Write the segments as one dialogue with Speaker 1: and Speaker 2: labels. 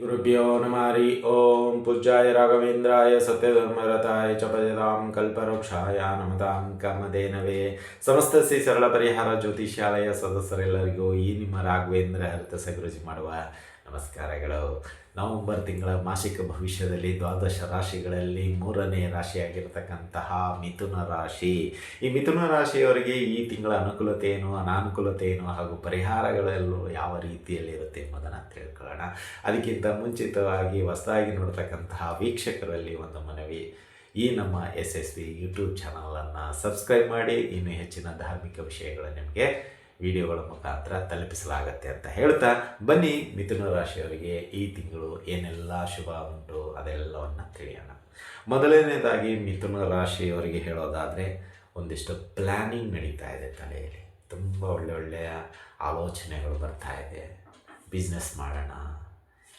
Speaker 1: ಗುರುಭ್ಯೋ ನಮಾರಿ ಓಂ ಪೂಜ್ಯಾಯ ರಾಘವೇಂದ್ರಾಯ ಸತ್ಯಧರ್ಮರತಾಯ ಚ ಭಜತಾಂ ಕಲ್ಪವೃಕ್ಷಾಯ ನಮತಾಂ ಕರ್ಮದೇನವೇ ಸಮಸ್ತ ಶ್ರೀ ಸರಳ ಪರಿಹಾರ ಜ್ಯೋತಿಷ್ಯಾಲಯ ಸದಸ್ಯರೆಲ್ಲರಿಗೂ ಈ ನಿಮ್ಮ ರಾಘವೇಂದ್ರ ಹರಿತ ಸಗುರುಜಿ ಮಾಡುವ ನಮಸ್ಕಾರಗಳು. ನವೆಂಬರ್ ತಿಂಗಳ ಮಾಸಿಕ ಭವಿಷ್ಯದಲ್ಲಿ ದ್ವಾದಶ ರಾಶಿಗಳಲ್ಲಿ ಮೂರನೇ ರಾಶಿಯಾಗಿರ್ತಕ್ಕಂತಹ ಮಿಥುನ ರಾಶಿ. ಈ ಮಿಥುನ ರಾಶಿಯವರಿಗೆ ಈ ತಿಂಗಳ ಅನುಕೂಲತೆ ಏನು, ಅನಾನುಕೂಲತೆ ಏನು ಹಾಗೂ ಪರಿಹಾರಗಳೆಲ್ಲೂ ಯಾವ ರೀತಿಯಲ್ಲಿ ಇರುತ್ತೆ ಎಂಬುದನ್ನು ತಿಳ್ಕೊಳ್ಳೋಣ. ಅದಕ್ಕಿಂತ ಮುಂಚಿತವಾಗಿ ಹೊಸದಾಗಿ ನೋಡ್ತಕ್ಕಂತಹ ವೀಕ್ಷಕರಲ್ಲಿ ಒಂದು ಮನವಿ. ಈ ನಮ್ಮ ಎಸ್ ಎಸ್ ಬಿ ಯೂಟ್ಯೂಬ್ ಚಾನಲನ್ನು ಸಬ್ಸ್ಕ್ರೈಬ್ ಮಾಡಿ. ಇನ್ನೂ ಹೆಚ್ಚಿನ ಧಾರ್ಮಿಕ ವಿಷಯಗಳು ನಿಮಗೆ ವಿಡಿಯೋಗಳ ಮುಖಾಂತರ ತಲುಪಿಸಲಾಗತ್ತೆ ಅಂತ ಹೇಳ್ತಾ ಬನ್ನಿ ಮಿಥುನ ರಾಶಿಯವರಿಗೆ ಈ ತಿಂಗಳು ಏನೆಲ್ಲ ಶುಭ ಉಂಟು ಅದೆಲ್ಲವನ್ನು ತಿಳಿಯೋಣ. ಮೊದಲನೇದಾಗಿ ಮಿಥುನ ರಾಶಿಯವರಿಗೆ ಹೇಳೋದಾದರೆ ಒಂದಿಷ್ಟು ಪ್ಲ್ಯಾನಿಂಗ್ ನಡೀತಾ ಇದೆ ತಲೆಯಲ್ಲಿ. ತುಂಬ ಒಳ್ಳೆ ಒಳ್ಳೆಯ ಆಲೋಚನೆಗಳು ಬರ್ತಾ ಇದೆ. ಬಿಸ್ನೆಸ್ ಮಾಡೋಣ.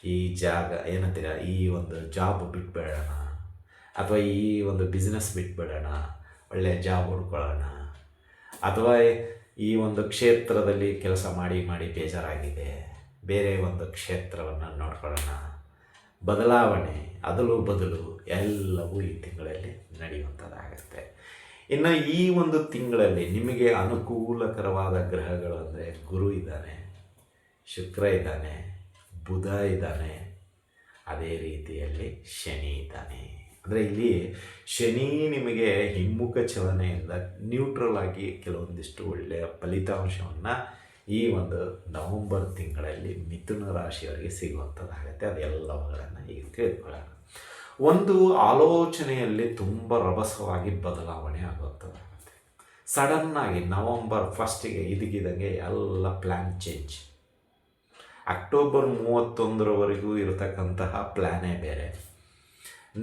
Speaker 1: ಈ ಜಾಗ, ಏನಂತೀರ, ಈ ಒಂದು ಜಾಬ್ ಬಿಟ್ಬಿಡೋಣ. ಅಥವಾ ಈ ಒಂದು ಬಿಸ್ನೆಸ್ ಬಿಟ್ಬಿಡೋಣ. ಒಳ್ಳೆಯ ಜಾಬ್ ಹುಡ್ಕೊಳ್ಳೋಣ. ಅಥವಾ ಈ ಒಂದು ಕ್ಷೇತ್ರದಲ್ಲಿ ಕೆಲಸ ಮಾಡಿ ಮಾಡಿ ಬೇಜಾರಾಗಿದೆ. ಬೇರೆ ಒಂದು ಕ್ಷೇತ್ರವನ್ನು ನೋಡ್ಕೊಳ್ಳೋಣ. ಬದಲಾವಣೆ, ಅದಲು ಬದಲು ಎಲ್ಲವೂ ಈ ತಿಂಗಳಲ್ಲಿ ನಡೆಯುವಂಥದ್ದಾಗುತ್ತೆ. ಇನ್ನು ಈ ಒಂದು ತಿಂಗಳಲ್ಲಿ ನಿಮಗೆ ಅನುಕೂಲಕರವಾದ ಗ್ರಹಗಳು ಅಂದರೆ ಗುರು ಇದ್ದಾನೆ, ಶುಕ್ರ ಇದ್ದಾನೆ, ಬುಧ ಇದ್ದಾನೆ, ಅದೇ ರೀತಿಯಲ್ಲಿ ಶನಿ ಇದ್ದಾನೆ. ಅಂದರೆ ಇಲ್ಲಿ ಶನಿ ನಿಮಗೆ ಹಿಮ್ಮುಖ ಚಲನೆಯಿಂದ ನ್ಯೂಟ್ರಲ್ ಆಗಿ ಕೆಲವೊಂದಿಷ್ಟು ಒಳ್ಳೆಯ ಫಲಿತಾಂಶವನ್ನು ಈ ಒಂದು ನವಂಬರ್ ತಿಂಗಳಲ್ಲಿ ಮಿಥುನ ರಾಶಿಯವರಿಗೆ ಸಿಗುವಂಥದ್ದಾಗುತ್ತೆ ಅದೆಲ್ಲವುಗಳನ್ನು ಈಗ ತಿಳಿದುಕೊಳ್ಳೋಣ. ಒಂದು ಆಲೋಚನೆಯಲ್ಲಿ ತುಂಬ ರಭಸವಾಗಿ ಬದಲಾವಣೆ ಆಗುವಂಥದ್ದಾಗುತ್ತೆ ಸಡನ್ನಾಗಿ ನವಂಬರ್ ಫಸ್ಟಿಗೆ ಇದಕ್ಕಿದಂಗೆ ಎಲ್ಲ ಪ್ಲ್ಯಾನ್ ಚೇಂಜ್ ಅಕ್ಟೋಬರ್ ಮೂವತ್ತೊಂದರವರೆಗೂ ಇರತಕ್ಕಂತಹ ಪ್ಲ್ಯಾನೇ ಬೇರೆ.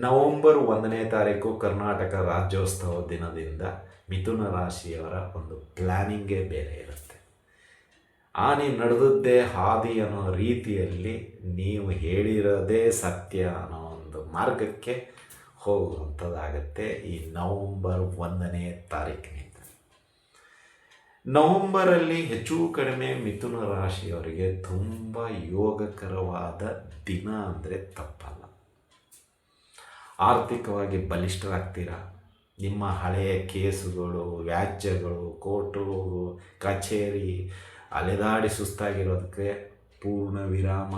Speaker 1: ನವಂಬರ್ ಒಂದನೇ ತಾರೀಕು ಕರ್ನಾಟಕ ರಾಜ್ಯೋತ್ಸವ ದಿನದಿಂದ ಮಿಥುನ ರಾಶಿಯವರ ಒಂದು ಪ್ಲ್ಯಾನಿಂಗೇ ಬೇರೆ ಇರುತ್ತೆ. ಆನೆ ನಡೆದದ್ದೇ ಹಾದಿ ಅನ್ನೋ ರೀತಿಯಲ್ಲಿ ನೀವು ಹೇಳಿರೋದೇ ಸತ್ಯ ಅನ್ನೋ ಒಂದು ಮಾರ್ಗಕ್ಕೆ ಹೋಗುವಂಥದ್ದಾಗತ್ತೆ ಈ ನವಂಬರ್ ಒಂದನೇ ತಾರೀಕಿನಿಂದ. ನವಂಬರಲ್ಲಿ ಹೆಚ್ಚು ಕಡಿಮೆ ಮಿಥುನ ರಾಶಿಯವರಿಗೆ ತುಂಬ ಯೋಗಕರವಾದ ದಿನ ಅಂದರೆ ತಪ್ಪಲ್ಲ. ಆರ್ಥಿಕವಾಗಿ ಬಲಿಷ್ಠರಾಗ್ತೀರಾ? ನಿಮ್ಮ ಹಳೆಯ ಕೇಸುಗಳು, ವ್ಯಾಜ್ಯಗಳು ಕೋರ್ಟು ಕಚೇರಿ, ಅಲೆದಾಡಿ ಸುಸ್ತಾಗಿರೋದಕ್ಕೆ ಪೂರ್ಣ ವಿರಾಮ.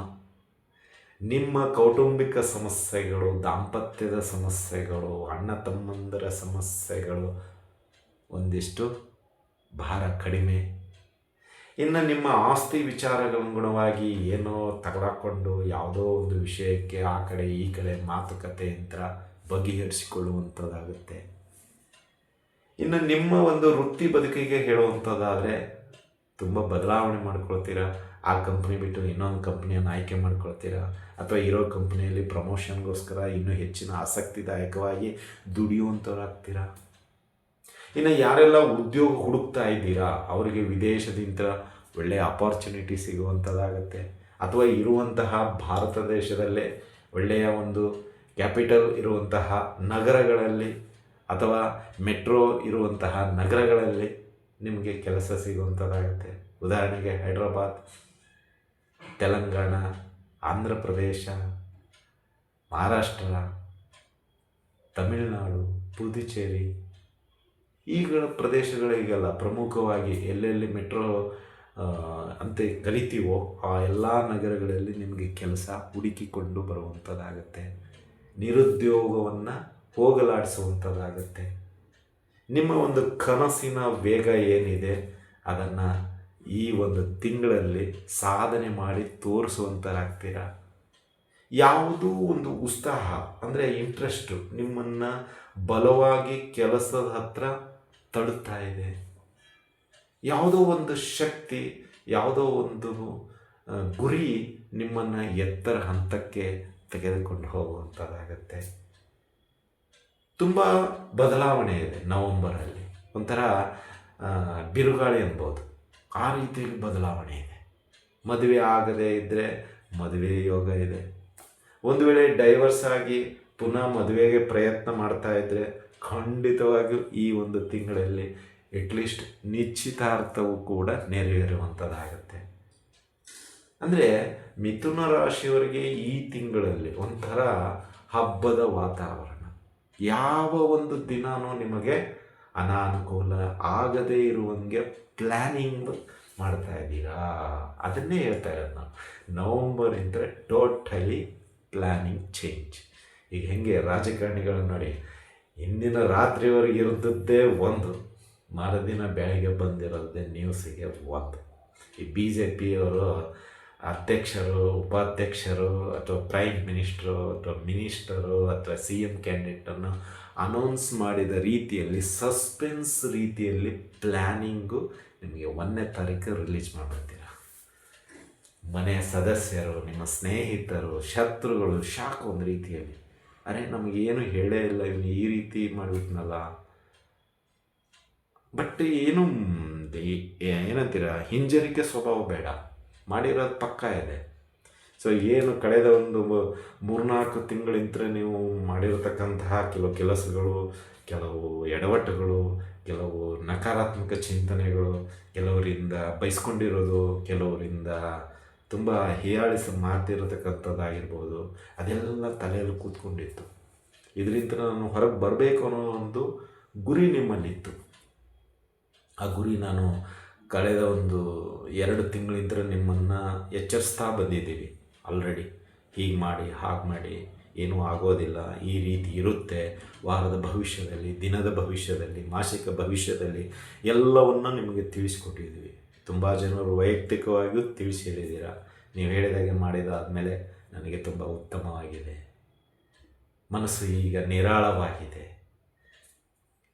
Speaker 1: ನಿಮ್ಮ ಕೌಟುಂಬಿಕ ಸಮಸ್ಯೆಗಳು, ದಾಂಪತ್ಯದ ಸಮಸ್ಯೆಗಳು, ಅಣ್ಣ ತಮ್ಮಂದರ ಸಮಸ್ಯೆಗಳು ಒಂದಿಷ್ಟು ಭಾರ ಕಡಿಮೆ. ಇನ್ನು ನಿಮ್ಮ ಆಸ್ತಿ ವಿಚಾರಗನುಗುಣವಾಗಿ ಏನೋ ತಗಲಾಕೊಂಡು ಯಾವುದೋ ಒಂದು ವಿಷಯಕ್ಕೆ ಆ ಕಡೆ ಈ ಕಡೆ ಮಾತುಕತೆ ಯಂತ್ರ ಬಗೆಹರಿಸಿಕೊಳ್ಳುವಂಥದ್ದಾಗುತ್ತೆ. ಇನ್ನು ನಿಮ್ಮ ಒಂದು ವೃತ್ತಿ ಬದುಕಿಗೆ ಹೇಳುವಂಥದ್ದಾದರೆ ತುಂಬ ಬದಲಾವಣೆ ಮಾಡ್ಕೊಳ್ತೀರಾ? ಆ ಕಂಪ್ನಿ ಬಿಟ್ಟು ಇನ್ನೊಂದು ಕಂಪ್ನಿಯನ್ನು ಆಯ್ಕೆ ಮಾಡ್ಕೊಳ್ತೀರಾ? ಅಥವಾ ಇರೋ ಕಂಪ್ನಿಯಲ್ಲಿ ಪ್ರಮೋಷನ್ಗೋಸ್ಕರ ಇನ್ನೂ ಹೆಚ್ಚಿನ ಆಸಕ್ತಿದಾಯಕವಾಗಿ ದುಡಿಯುವಂಥವ್ರಾಗ್ತೀರಾ? ಇನ್ನು ಯಾರೆಲ್ಲ ಉದ್ಯೋಗ ಹುಡುಕ್ತಾ ಇದ್ದೀರಾ, ಅವರಿಗೆ ವಿದೇಶದಿಂದ ಒಳ್ಳೆಯ ಅಪಾರ್ಚುನಿಟಿ ಸಿಗುವಂಥದ್ದಾಗುತ್ತೆ. ಅಥವಾ ಇರುವಂತಹ ಭಾರತ ದೇಶದಲ್ಲೇ ಒಳ್ಳೆಯ ಒಂದು ಕ್ಯಾಪಿಟಲ್ ಇರುವಂತಹ ನಗರಗಳಲ್ಲಿ ಅಥವಾ ಮೆಟ್ರೋ ಇರುವಂತಹ ನಗರಗಳಲ್ಲಿ ನಿಮಗೆ ಕೆಲಸ ಸಿಗುವಂಥದ್ದಾಗುತ್ತೆ. ಉದಾಹರಣೆಗೆ ಹೈದ್ರಾಬಾದ್, ತೆಲಂಗಾಣ ಆಂಧ್ರ ಪ್ರದೇಶ ಮಹಾರಾಷ್ಟ್ರ, ತಮಿಳುನಾಡು, ಪುದುಚೇರಿ ಈಗಳ ಪ್ರದೇಶಗಳಿಗೆಲ್ಲ ಪ್ರಮುಖವಾಗಿ ಎಲ್ಲೆಲ್ಲಿ ಮೆಟ್ರೋ ಅಂತ ಕಲಿತೀವೋ ಆ ಎಲ್ಲ ನಗರಗಳಲ್ಲಿ ನಿಮಗೆ ಕೆಲಸ ಹುಡುಕಿಕೊಂಡು ಬರುವಂಥದ್ದಾಗತ್ತೆ ನಿರುದ್ಯೋಗವನ್ನು ಹೋಗಲಾಡಿಸುವಂಥದ್ದಾಗತ್ತೆ ನಿಮ್ಮ ಒಂದು ಕನಸಿನ ವೇಗ ಏನಿದೆ, ಅದನ್ನು ಈ ಒಂದು ತಿಂಗಳಲ್ಲಿ ಸಾಧನೆ ಮಾಡಿ ತೋರಿಸುವಂಥರಾಗ್ತೀರ ಯಾವುದೂ ಒಂದು ಉತ್ಸಾಹ, ಅಂದರೆ ಇಂಟ್ರೆಸ್ಟು ನಿಮ್ಮನ್ನು ಬಲವಾಗಿ ಕೆಲಸದ ಹತ್ರ ತಡುತ್ತಾ ಇದೆ. ಯಾವುದೋ ಒಂದು ಶಕ್ತಿ, ಯಾವುದೋ ಒಂದು ಗುರಿ ನಿಮ್ಮನ್ನು ಎತ್ತರ ಹಂತಕ್ಕೆ ತೆಗೆದುಕೊಂಡು ಹೋಗುವಂಥದ್ದಾಗತ್ತೆ. ತುಂಬ ಬದಲಾವಣೆ ಇದೆ ನವಂಬರಲ್ಲಿ. ಒಂಥರ ಬಿರುಗಾಳಿ ಅನ್ಬೋದು ಆ ರೀತಿಯಲ್ಲಿ ಬದಲಾವಣೆ ಇದೆ. ಮದುವೆ ಆಗದೇ ಇದ್ದರೆ ಮದುವೆ ಯೋಗ ಇದೆ. ಒಂದು ವೇಳೆ ಡೈವರ್ಸ್ ಆಗಿ ಪುನಃ ಮದುವೆಗೆ ಪ್ರಯತ್ನ ಮಾಡ್ತಾ ಇದ್ದರೆ ಖಂಡಿತವಾಗಿಯೂ ಈ ಒಂದು ತಿಂಗಳಲ್ಲಿ ಎಟ್ಲೀಸ್ಟ್ ನಿಶ್ಚಿತಾರ್ಥವು ಕೂಡ ನೆರವೇರುವಂಥದ್ದಾಗುತ್ತೆ ಅಂದರೆ ಮಿಥುನ ರಾಶಿಯವರಿಗೆ ಈ ತಿಂಗಳಲ್ಲಿ ಒಂಥರ ಹಬ್ಬದ ವಾತಾವರಣ. ಯಾವ ಒಂದು ದಿನವೂ ನಿಮಗೆ ಅನಾನುಕೂಲ ಆಗದೇ ಇರುವಂಗೆ ಪ್ಲ್ಯಾನಿಂಗ್ ಮಾಡ್ತಾ ಇದ್ದೀರಾ? ಅದನ್ನೇ ಹೇಳ್ತಾ ಇರೋದು ನಾವು. ನವಂಬರ್ ಇದ್ದರೆ ಟೋಟಲಿ ಪ್ಲ್ಯಾನಿಂಗ್ ಚೇಂಜ್ ಈಗ ಹೆಂಗೆ ರಾಜಕಾರಣಿಗಳು ನೋಡಿ, ಇಂದಿನ ರಾತ್ರಿವರೆಗೆ ಇರದದ್ದೇ ಒಂದು, ಮರುದಿನ ಬೆಳಗ್ಗೆ ಬಂದಿರೋದೇ ನ್ಯೂಸಿಗೆ ಒಂದು. ಈ ಬಿ ಜೆ ಪಿಯವರು ಅಧ್ಯಕ್ಷರು, ಉಪಾಧ್ಯಕ್ಷರು, ಅಥವಾ ಪ್ರೈಮ್ ಮಿನಿಸ್ಟ್ರು ಅಥವಾ ಮಿನಿಸ್ಟರು ಅಥವಾ ಸಿ ಎಂ ಕ್ಯಾಂಡಿಡೇಟನ್ನು ಅನೌನ್ಸ್ ಮಾಡಿದ ರೀತಿಯಲ್ಲಿ ಸಸ್ಪೆನ್ಸ್ ರೀತಿಯಲ್ಲಿ ಪ್ಲ್ಯಾನಿಂಗು ನಿಮಗೆ ಒಂದನೇ ತಾರೀಕು ರಿಲೀಸ್ ಮಾಡಿಬಿಡ್ತೀರ. ಮನೆಯ ಸದಸ್ಯರು, ನಿಮ್ಮ ಸ್ನೇಹಿತರು, ಶತ್ರುಗಳು ಶಾಕ್ ಒಂದು ರೀತಿಯಲ್ಲಿ. ಅರೆ ಏನು ಹೇಳೇ ಇಲ್ಲ, ಇವನು ಈ ರೀತಿ ಮಾಡಿಬಿಟ್ನಲ್ಲ. ಬಟ್ ಏನು ಏನಂತೀರ, ಹಿಂಜರಿಕೆ ಸ್ವಭಾವ ಬೇಡ. ಮಾಡಿರೋದು ಪಕ್ಕ ಇದೆ. ಸೊ ಏನು ಕಳೆದ ಒಂದು ಮೂರ್ನಾಲ್ಕು ತಿಂಗಳಿಂದ ನೀವು ಮಾಡಿರತಕ್ಕಂತಹ ಕೆಲವು ಕೆಲಸಗಳು, ಕೆಲವು ಎಡವಟ್ಟುಗಳು, ಕೆಲವು ನಕಾರಾತ್ಮಕ ಚಿಂತನೆಗಳು, ಕೆಲವರಿಂದ ಬಯಸ್ಕೊಂಡಿರೋದು ಕೆಲವರಿಂದ ತುಂಬ ಹೀಯಾಳಿಸ ಮಾತಿರತಕ್ಕಂಥದ್ದಾಗಿರ್ಬೋದು ಅದೆಲ್ಲ ತಲೆಯಲ್ಲಿ ಕೂತ್ಕೊಂಡಿತ್ತು. ಇದರಿಂದ ನಾನು ಹೊರಗೆ ಬರಬೇಕು ಅನ್ನೋ ಒಂದು ಗುರಿ ನಿಮ್ಮಲ್ಲಿತ್ತು. ಆ ಗುರಿ ನಾನು ಕಳೆದ ಒಂದು ಎರಡು ತಿಂಗಳಿಂದ ನಿಮ್ಮನ್ನು ಎಚ್ಚರಿಸ್ತಾ ಬಂದಿದ್ದೀವಿ ಆಲ್ರೆಡಿ ಹೀಗೆ ಮಾಡಿ, ಹಾಗೆ ಮಾಡಿ, ಏನೂ ಆಗೋದಿಲ್ಲ. ಈ ರೀತಿ ಇರುತ್ತೆ. ವಾರದ ಭವಿಷ್ಯದಲ್ಲಿ, ದಿನದ ಭವಿಷ್ಯದಲ್ಲಿ, ಮಾಸಿಕ ಭವಿಷ್ಯದಲ್ಲಿ ಎಲ್ಲವನ್ನು ನಿಮಗೆ ತಿಳಿಸ್ಕೊಟ್ಟಿದ್ದೀವಿ. ತುಂಬ ಜನರು ವೈಯಕ್ತಿಕವಾಗಿಯೂ ತಿಳಿಸಿ ಹೇಳಿದ್ದೀರಾ ನೀವು ಹೇಳಿದಾಗೆ ಮಾಡಿದಾದಮೇಲೆ ನನಗೆ ತುಂಬ ಉತ್ತಮವಾಗಿದೆ. ಮನಸ್ಸು ಈಗ ನಿರಾಳವಾಗಿದೆ.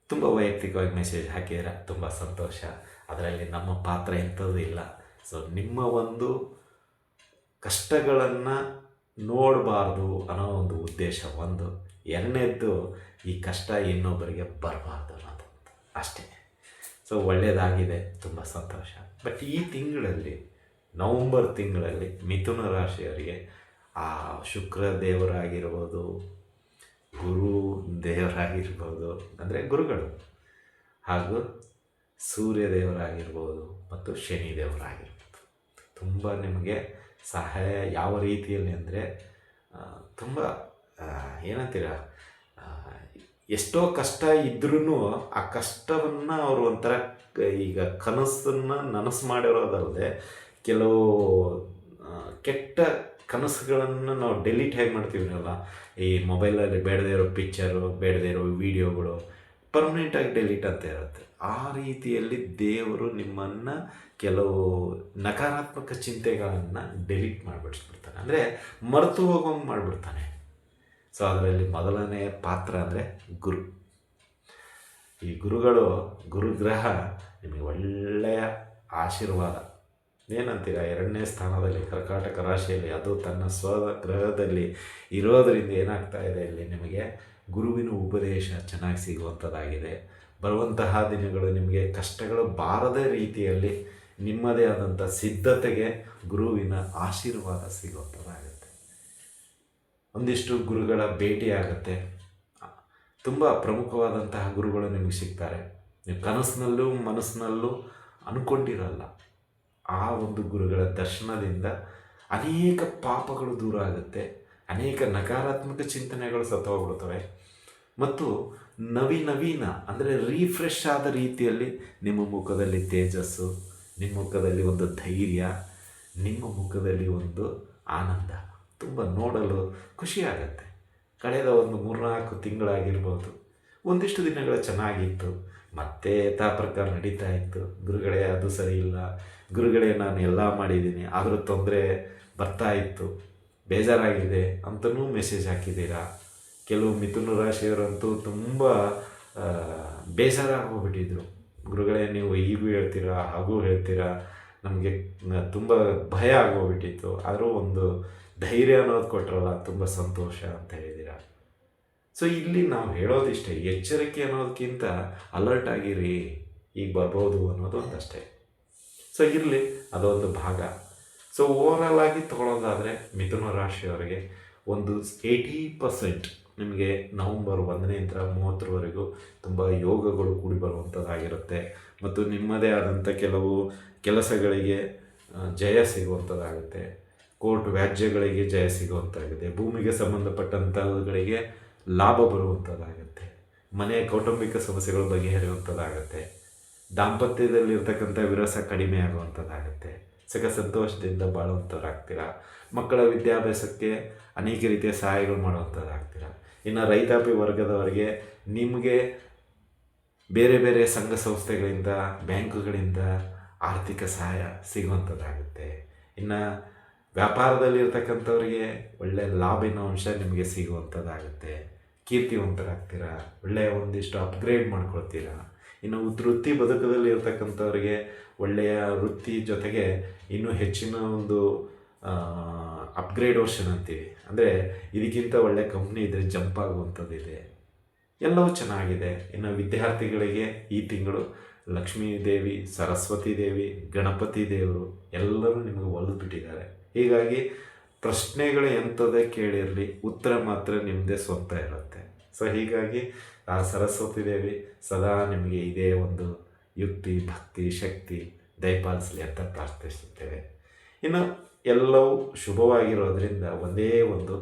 Speaker 1: ತುಂಬ ವೈಯಕ್ತಿಕವಾಗಿ ಮೆಸೇಜ್ ಹಾಕಿದ್ರೆ ತುಂಬ ಸಂತೋಷ. ಅದರಲ್ಲಿ ನಮ್ಮ ಪಾತ್ರ ಎಂಥದ್ದು ಇಲ್ಲ. ಸೊ ನಿಮ್ಮ ಒಂದು ಕಷ್ಟಗಳನ್ನು ನೋಡಬಾರ್ದು ಅನ್ನೋ ಒಂದು ಉದ್ದೇಶ ಒಂದು. ಎರಡನೇದ್ದು, ಈ ಕಷ್ಟ ಇನ್ನೊಬ್ಬರಿಗೆ ಬರಬಾರ್ದು ಅನ್ನೋದು. ಅಷ್ಟೇ. ಸೊ ಒಳ್ಳೆಯದಾಗಿದೆ ತುಂಬ ಸಂತೋಷ. ಬಟ್ ಈ ತಿಂಗಳಲ್ಲಿ, ನವಂಬರ್ ತಿಂಗಳಲ್ಲಿ ಮಿಥುನ ರಾಶಿಯವರಿಗೆ, ಆ ಶುಕ್ರ ದೇವರಾಗಿರ್ಬೋದು ಗುರು ದೇವರಾಗಿರ್ಬೋದು, ಅಂದರೆ ಗುರುಗಳು ಹಾಗೂ ಸೂರ್ಯ ದೇವರಾಗಿರ್ಬೋದು ಮತ್ತು ಶನಿ ದೇವರಾಗಿರ್ಬೋದು ತುಂಬ ನಿಮಗೆ ಸಹಾಯ ಯಾವ ರೀತಿಯಲ್ಲಿ ಅಂದರೆ ತುಂಬ ಏನಂತೀರ ಎಷ್ಟೋ ಕಷ್ಟ ಇದ್ರೂ ಆ ಕಷ್ಟವನ್ನು ಅವರು ಒಂಥರ ಈಗ ಕನಸನ್ನು ನನಸು ಮಾಡಿರೋದಲ್ಲದೆ ಕೆಲವು ಕೆಟ್ಟ ಕನಸುಗಳನ್ನು ನಾವು ಡೆಲೀಟ್ ಹೇಗೆ ಮಾಡ್ತೀವಿನಲ್ಲ. ಈ ಮೊಬೈಲಲ್ಲಿ ಬೇಡದೇ ಇರೋ ಪಿಕ್ಚರು ಬೇಡದೇ ಇರೋ ವೀಡಿಯೋಗಳು ಪರ್ಮನೆಂಟಾಗಿ ಡೆಲೀಟ್ ಅಂತ ಇರುತ್ತೆ. ಆ ರೀತಿಯಲ್ಲಿ ದೇವರು ನಿಮ್ಮನ್ನು ಕೆಲವು ನಕಾರಾತ್ಮಕ ಚಿಂತೆಗಳನ್ನು ಡೆಲೀಟ್ ಮಾಡಿಬಿಡ್ಸ್ಬಿಡ್ತಾನೆ. ಅಂದರೆ ಮರೆತು ಹೋಗೋಂಗೆ ಮಾಡಿಬಿಡ್ತಾನೆ. ಸೊ ಅದರಲ್ಲಿ ಮೊದಲನೇ ಪಾತ್ರ ಅಂದರೆ ಗುರು. ಈ ಗುರುಗಳು, ಗುರುಗ್ರಹ ನಿಮಗೆ ಒಳ್ಳೆಯ ಆಶೀರ್ವಾದ. ಏನಂತೀರ? ಎರಡನೇ ಸ್ಥಾನದಲ್ಲಿ ಕರ್ಕಾಟಕ ರಾಶಿಯಲ್ಲಿ ಅದು ತನ್ನ ಸ್ವ ಗ್ರಹದಲ್ಲಿ ಇರೋದರಿಂದ ಏನಾಗ್ತಾ ಇದೆ ಇಲ್ಲಿ ನಿಮಗೆ ಗುರುವಿನ ಉಪದೇಶ ಚೆನ್ನಾಗಿ ಸಿಗುವಂಥದ್ದಾಗಿದೆ. ಬರುವಂತಹ ದಿನಗಳು ನಿಮಗೆ ಕಷ್ಟಗಳು ಬಾರದ ರೀತಿಯಲ್ಲಿ ನಿಮ್ಮದೇ ಆದಂಥ ಸಿದ್ಧತೆಗೆ ಗುರುವಿನ ಆಶೀರ್ವಾದ ಸಿಗುವಂಥದ್ದಾಗುತ್ತೆ ಒಂದಿಷ್ಟು ಗುರುಗಳ ಭೇಟಿ ಆಗುತ್ತೆ. ತುಂಬ ಪ್ರಮುಖವಾದಂತಹ ಗುರುಗಳು ನಿಮಗೆ ಸಿಗ್ತಾರೆ. ನೀವು ಕನಸಿನಲ್ಲೂ ಮನಸ್ಸಿನಲ್ಲೂ ಅಂದ್ಕೊಂಡಿರಲ್ಲ ಆ ಒಂದು ಗುರುಗಳ ದರ್ಶನದಿಂದ ಅನೇಕ ಪಾಪಗಳು ದೂರ ಆಗುತ್ತೆ. ಅನೇಕ ನಕಾರಾತ್ಮಕ ಚಿಂತನೆಗಳು ಸತ್ತೋಗ್ಬಿಡ್ತವೆ. ಮತ್ತು ನವಿ ನವೀನ ಅಂದರೆ ರೀಫ್ರೆಶ್ ಆದ ರೀತಿಯಲ್ಲಿ ನಿಮ್ಮ ಮುಖದಲ್ಲಿ ತೇಜಸ್ಸು, ನಿಮ್ಮ ಮುಖದಲ್ಲಿ ಒಂದು ಧೈರ್ಯ, ನಿಮ್ಮ ಮುಖದಲ್ಲಿ ಒಂದು ಆನಂದ. ತುಂಬ ನೋಡಲು ಖುಷಿಯಾಗತ್ತೆ. ಕಳೆದ ಒಂದು ಮೂರ್ನಾಲ್ಕು ತಿಂಗಳಾಗಿರ್ಬೋದು. ಒಂದಿಷ್ಟು ದಿನಗಳು ಚೆನ್ನಾಗಿತ್ತು. ಮತ್ತೆ ಯಥಾ ಪ್ರಕಾರ ನಡೀತಾ ಇತ್ತು. ಗುರುಗಳೇ, ಅದು ಸರಿ ಇಲ್ಲ. ಗುರುಗಳೇ, ನಾನು ಎಲ್ಲ ಮಾಡಿದ್ದೀನಿ. ಆದರೂ ತೊಂದರೆ ಬರ್ತಾ ಇತ್ತು. ಬೇಜಾರಾಗಿದೆ ಅಂತಲೂ ಮೆಸೇಜ್ ಹಾಕಿದ್ದೀರಾ? ಕೆಲವು ಮಿಥುನ ರಾಶಿಯವರಂತೂ ತುಂಬ ಬೇಜಾರಾಗೋಗ್ಬಿಟ್ಟಿದ್ರು ಗುರುಗಳೇ, ನೀವು ಈಗೂ ಹೇಳ್ತೀರಾ, ಹಾಗೂ ಹೇಳ್ತೀರಾ? ನಮಗೆ ತುಂಬ ಭಯ ಆಗೋಗ್ಬಿಟ್ಟಿತ್ತು. ಆದರೂ ಒಂದು ಧೈರ್ಯ ಅನ್ನೋದು ಕೊಟ್ಟರಲ್ಲ ತುಂಬ ಸಂತೋಷ ಅಂತ ಹೇಳಿದ್ದೀರಾ? ಸೊ ಇಲ್ಲಿ ನಾವು ಹೇಳೋದಿಷ್ಟೇ, ಎಚ್ಚರಿಕೆ ಅನ್ನೋದಕ್ಕಿಂತ ಅಲರ್ಟ್ ಆಗಿರಿ, ಈಗ ಬರ್ಬೋದು ಅನ್ನೋದು ಒಂದಷ್ಟೇ. ಸೊ ಇರಲಿ, ಅದೊಂದು ಭಾಗ. ಸೊ ಓವರಾಲ್ ಆಗಿ ತಗೊಳ್ಳೋದಾದರೆ ಮಿಥುನ ರಾಶಿಯವರಿಗೆ ಒಂದು ಏಯ್ಟಿ ಪರ್ಸೆಂಟ್ ನಿಮಗೆ ನವಂಬರ್ ಒಂದನೆಯಿಂದ ಮೂವತ್ತರವರೆಗೂ ತುಂಬ ಯೋಗಗಳು ಕೂಡಿ ಬರುವಂಥದ್ದಾಗಿರುತ್ತೆ ಮತ್ತು ನಿಮ್ಮದೇ ಆದಂಥ ಕೆಲವು ಕೆಲಸಗಳಿಗೆ ಜಯ ಸಿಗುವಂಥದ್ದಾಗುತ್ತೆ ಕೋರ್ಟ್ ವ್ಯಾಜ್ಯಗಳಿಗೆ ಜಯ ಸಿಗುವಂತಾಗಿದೆ. ಭೂಮಿಗೆ ಸಂಬಂಧಪಟ್ಟಂಥವುಗಳಿಗೆ ಲಾಭ ಬರುವಂಥದ್ದಾಗುತ್ತೆ ಮನೆಯ ಕೌಟುಂಬಿಕ ಸಮಸ್ಯೆಗಳು ಬಗೆಹರಿಯುವಂಥದ್ದಾಗುತ್ತೆ ದಾಂಪತ್ಯದಲ್ಲಿರ್ತಕ್ಕಂಥ ವಿರಸ ಕಡಿಮೆ ಆಗುವಂಥದ್ದಾಗುತ್ತೆ ಸಖ ಸಂತೋಷದಿಂದ ಬಾಳುವಂಥವ್ರಾಗ್ತೀರಾ ಮಕ್ಕಳ ವಿದ್ಯಾಭ್ಯಾಸಕ್ಕೆ ಅನೇಕ ರೀತಿಯ ಸಹಾಯಗಳು ಮಾಡುವಂಥದ್ದಾಗ್ತೀರಾ ಇನ್ನು ರೈತಾಪಿ ವರ್ಗದವರಿಗೆ ನಿಮಗೆ ಬೇರೆ ಬೇರೆ ಸಂಘ ಸಂಸ್ಥೆಗಳಿಂದ, ಬ್ಯಾಂಕುಗಳಿಂದ ಆರ್ಥಿಕ ಸಹಾಯ ಸಿಗುವಂಥದ್ದಾಗುತ್ತೆ ಇನ್ನು ವ್ಯಾಪಾರದಲ್ಲಿರ್ತಕ್ಕಂಥವ್ರಿಗೆ ಒಳ್ಳೆಯ ಲಾಭಿನ ಅಂಶ ನಿಮಗೆ ಸಿಗುವಂಥದ್ದಾಗುತ್ತೆ. ಕೀರ್ತಿವಂತರಾಗ್ತೀರಾ ಒಳ್ಳೆಯ ಒಂದಿಷ್ಟು ಅಪ್ಗ್ರೇಡ್ ಮಾಡ್ಕೊಳ್ತೀರಾ? ಇನ್ನು ವೃತ್ತಿ ಬದುಕದಲ್ಲಿ ಇರ್ತಕ್ಕಂಥವ್ರಿಗೆ ಒಳ್ಳೆಯ ವೃತ್ತಿ ಜೊತೆಗೆ ಇನ್ನೂ ಹೆಚ್ಚಿನ ಒಂದು ಅಪ್ಗ್ರೇಡ್ ವರ್ಷನ್ ಅಂತೀವಿ. ಅಂದರೆ ಇದಕ್ಕಿಂತ ಒಳ್ಳೆಯ ಕಂಪ್ನಿ ಇದ್ದರೆ ಜಂಪ್ ಆಗುವಂಥದ್ದಿದೆ. ಎಲ್ಲವೂ ಚೆನ್ನಾಗಿದೆ. ಇನ್ನು ವಿದ್ಯಾರ್ಥಿಗಳಿಗೆ ಈ ತಿಂಗಳು ಲಕ್ಷ್ಮೀ ದೇವಿ ಸರಸ್ವತಿ ದೇವಿ, ಗಣಪತಿ ದೇವರು ಎಲ್ಲರೂ ನಿಮಗೆ ಒಲಿದು ಬಿಟ್ಟಿದ್ದಾರೆ. ಹೀಗಾಗಿ ಪ್ರಶ್ನೆಗಳು ಎಂಥದೇ ಕೇಳಿರಲಿ, ಉತ್ತರ ಮಾತ್ರ ನಿಮ್ಮದೇ ಸ್ವಂತ ಇರುತ್ತೆ. ಸೊ ಹೀಗಾಗಿ ಆ ಸರಸ್ವತಿ ದೇವಿ ಸದಾ ನಿಮಗೆ ಇದೇ ಒಂದು ಯುಕ್ತಿ, ಭಕ್ತಿ, ಶಕ್ತಿ ದಯಪಾಲಿಸಲಿ ಅಂತ ಪ್ರಾರ್ಥಿಸುತ್ತೇವೆ. ಇನ್ನು ಎಲ್ಲವೂ ಶುಭವಾಗಿರೋದ್ರಿಂದ ಒಂದೇ ಒಂದು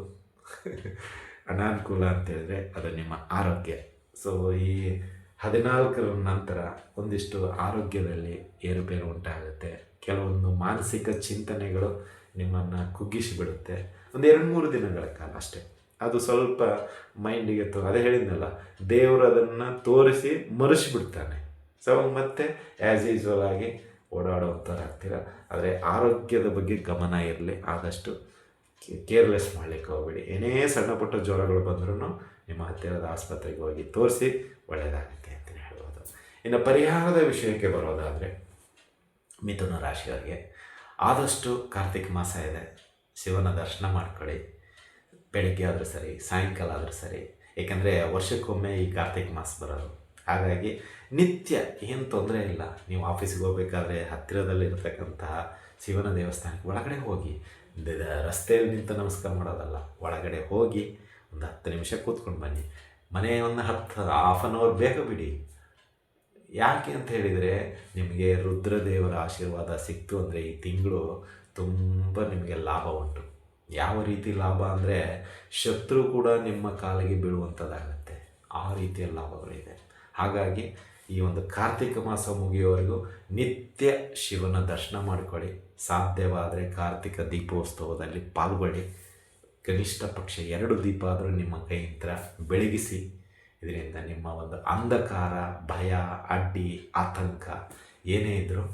Speaker 1: ಅನಾನುಕೂಲ ಅಂತ ಹೇಳಿದ್ರೆ ಅದು ನಿಮ್ಮ ಆರೋಗ್ಯ. ಸೊ ಈ ಹದಿನಾಲ್ಕರ ನಂತರ ಒಂದಿಷ್ಟು ಆರೋಗ್ಯದಲ್ಲಿ ಏರುಪೇರು ಉಂಟಾಗುತ್ತೆ. ಕೆಲವೊಂದು ಮಾನಸಿಕ ಚಿಂತನೆಗಳು ನಿಮ್ಮನ್ನು ಕುಗ್ಗಿಸಿಬಿಡುತ್ತೆ. ಒಂದು ಎರಡು ಮೂರು ದಿನಗಳ ಕಾಲ ಅಷ್ಟೇ. ಅದು ಸ್ವಲ್ಪ ಮೈಂಡಿಗೆ ತೋ, ಅದೇ ಹೇಳಿದ್ನಲ್ಲ, ದೇವರು ಅದನ್ನು ತೋರಿಸಿ ಮರೆಸಿಬಿಡ್ತಾನೆ. ಸೊ ಮತ್ತೆ ಆ್ಯಸ್ ಯೂಸ್ವಲ್ ಆಗಿ ಓಡಾಡುವಂಥವ್ರಾಗ್ತೀರ ಆದರೆ ಆರೋಗ್ಯದ ಬಗ್ಗೆ ಗಮನ ಇರಲಿ, ಆದಷ್ಟು ಕೇರ್ಲೆಸ್ ಮಾಡಲಿಕ್ಕೆ ಹೋಗಬೇಡಿ. ಏನೇ ಸಣ್ಣ ಪುಟ್ಟ ಜ್ವರಗಳು ಬಂದರೂ ನಿಮ್ಮ ಹತ್ತಿರದ ಆಸ್ಪತ್ರೆಗೆ ಹೋಗಿ ತೋರಿಸಿ ಒಳ್ಳೆಯದಾಗುತ್ತೆ ಅಂತಲೇ ಹೇಳ್ಬೋದು. ಇನ್ನು ಪರಿಹಾರದ ವಿಷಯಕ್ಕೆ ಬರೋದಾದರೆ ಮಿಥುನ ರಾಶಿಯವರಿಗೆ ಆದಷ್ಟು ಕಾರ್ತಿಕ ಮಾಸ ಇದೆ. ಶಿವನ ದರ್ಶನ ಮಾಡ್ಕೊಳ್ಳಿ. ಬೆಳಗ್ಗೆ ಆದರೂ ಸರಿ, ಸಾಯಂಕಾಲ ಆದರೂ ಸರಿ. ಏಕೆಂದರೆ ವರ್ಷಕ್ಕೊಮ್ಮೆ ಈ ಕಾರ್ತಿಕ ಮಾಸ ಬರೋದು. ಹಾಗಾಗಿ ನಿತ್ಯ ಏನು ತೊಂದರೆ ಇಲ್ಲ. ನೀವು ಆಫೀಸಿಗೆ ಹೋಗ್ಬೇಕಾದ್ರೆ ಹತ್ತಿರದಲ್ಲಿರ್ತಕ್ಕಂತಹ ಶಿವನ ದೇವಸ್ಥಾನಕ್ಕೆ ಒಳಗಡೆ ಹೋಗಿ. ರಸ್ತೆಯಲ್ಲಿ ನಿಂತು ನಮಸ್ಕಾರ ಮಾಡೋದಲ್ಲ. ಒಳಗಡೆ ಹೋಗಿ ಒಂದು ಹತ್ತು ನಿಮಿಷ ಕೂತ್ಕೊಂಡು ಬನ್ನಿ. ಮನೆ ಒಂದು ಹತ್ತು ಹಾಫ್ ಆನ್ ಅವರ್ ಬೇಗ ಬಿಡಿ. ಯಾಕೆ ಅಂತ ಹೇಳಿದರೆ ನಿಮಗೆ ರುದ್ರದೇವರ ಆಶೀರ್ವಾದ ಸಿಕ್ತು ಅಂದರೆ ಈ ತಿಂಗಳು ತುಂಬ ನಿಮಗೆ ಲಾಭ ಉಂಟು. ಯಾವ ರೀತಿ ಲಾಭ ಅಂದರೆ ಶತ್ರು ಕೂಡ ನಿಮ್ಮ ಕಾಲಿಗೆ ಬೀಳುವಂಥದ್ದಾಗತ್ತೆ ಆ ರೀತಿಯ ಲಾಭಗಳಿದೆ. ಹಾಗಾಗಿ ಈ ಒಂದು ಕಾರ್ತಿಕ ಮಾಸ ಮುಗಿಯೋವರೆಗೂ ನಿತ್ಯ ಶಿವನ ದರ್ಶನ ಮಾಡಿಕೊಳ್ಳಿ. ಸಾಧ್ಯವಾದರೆ ಕಾರ್ತಿಕ ದೀಪೋತ್ಸವದಲ್ಲಿ ಪಾಲ್ಗೊಳ್ಳಿ. ಕನಿಷ್ಠ ಪಕ್ಷ ಎರಡು ದೀಪ ಆದರೂ ನಿಮ್ಮ ಕೈಯಿಂದ ಬೆಳಗಿಸಿ ಇದರಿಂದ ನಿಮ್ಮ ಒಂದು ಅಂಧಕಾರ, ಭಯ, ಅಡ್ಡಿ, ಆತಂಕ ಏನೇ ಇದ್ದರೂ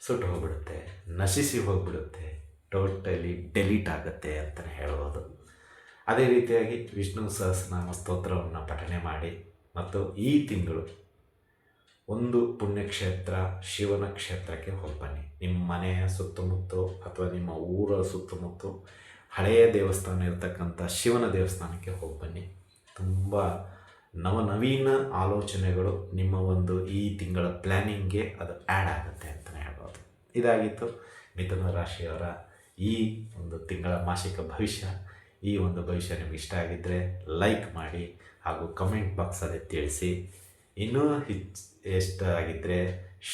Speaker 1: ಸುಟ್ಟು ಹೋಗ್ಬಿಡುತ್ತೆ, ನಶಿಸಿ ಹೋಗ್ಬಿಡುತ್ತೆ ಟೋಟಲಿ ಡೆಲೀಟ್ ಆಗುತ್ತೆ ಅಂತಲೇ ಹೇಳ್ಬೋದು. ಅದೇ ರೀತಿಯಾಗಿ ವಿಷ್ಣು ಸಹಸ್ರನಾಮ ಸ್ತೋತ್ರವನ್ನು ಪಠನೆ ಮಾಡಿ ಮತ್ತು ಈ ತಿಂಗಳು ಒಂದು ಪುಣ್ಯಕ್ಷೇತ್ರ ಶಿವನ ಕ್ಷೇತ್ರಕ್ಕೆ ಹೋಗಿ ಬನ್ನಿ. ನಿಮ್ಮ ಮನೆಯ ಸುತ್ತಮುತ್ತ ಅಥವಾ ನಿಮ್ಮ ಊರ ಸುತ್ತಮುತ್ತ ಹಳೆಯ ದೇವಸ್ಥಾನ ಇರತಕ್ಕಂಥ ಶಿವನ ದೇವಸ್ಥಾನಕ್ಕೆ ಹೋಗಿ ಬನ್ನಿ. ತುಂಬ ನವನವೀನ ಆಲೋಚನೆಗಳು ನಿಮ್ಮ ಒಂದು ಈ ತಿಂಗಳ ಪ್ಲ್ಯಾನಿಂಗ್ಗೆ ಅದು ಆ್ಯಡ್ ಆಗುತ್ತೆ ಅಂತಲೇ ಹೇಳ್ಬೋದು. ಇದಾಗಿತ್ತು ಮಿಥುನ ರಾಶಿಯವರ ಈ ಒಂದು ತಿಂಗಳ ಮಾಸಿಕ ಭವಿಷ್ಯ. ಈ ಒಂದು ಭವಿಷ್ಯ ನಿಮ್ಗೆ ಇಷ್ಟ ಆಗಿದ್ದರೆ ಲೈಕ್ ಮಾಡಿ ಹಾಗೂ ಕಮೆಂಟ್ ಬಾಕ್ಸಲ್ಲಿ ತಿಳಿಸಿ. ಇನ್ನೂ ಹೆಚ್ಚು ಇಷ್ಟ ಆಗಿದ್ದರೆ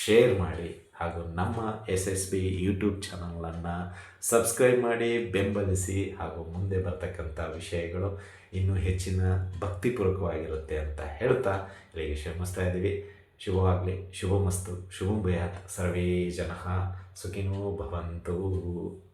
Speaker 1: ಶೇರ್ ಮಾಡಿ ಹಾಗೂ ನಮ್ಮ ಎಸ್ ಎಸ್ ಬಿ ಯೂಟ್ಯೂಬ್ ಚಾನಲನ್ನು ಸಬ್ಸ್ಕ್ರೈಬ್ ಮಾಡಿ ಬೆಂಬಲಿಸಿ ಹಾಗೂ ಮುಂದೆ ಬರ್ತಕ್ಕಂಥ ವಿಷಯಗಳು ಇನ್ನೂ ಹೆಚ್ಚಿನ ಭಕ್ತಿಪೂರ್ವಕವಾಗಿರುತ್ತೆ ಅಂತ ಹೇಳ್ತಾ ಇಲ್ಲಿಗೆ ಶ್ರಮಿಸ್ತಾ ಇದ್ದೀವಿ. ಶುಭವಾಗಲಿ ಶುಭಮಸ್ತು, ಶುಭಂ ಭಯಾತ್ ಸರ್ವೇ ಜನ, ಸುಖಿನೋ ಭವಂತು.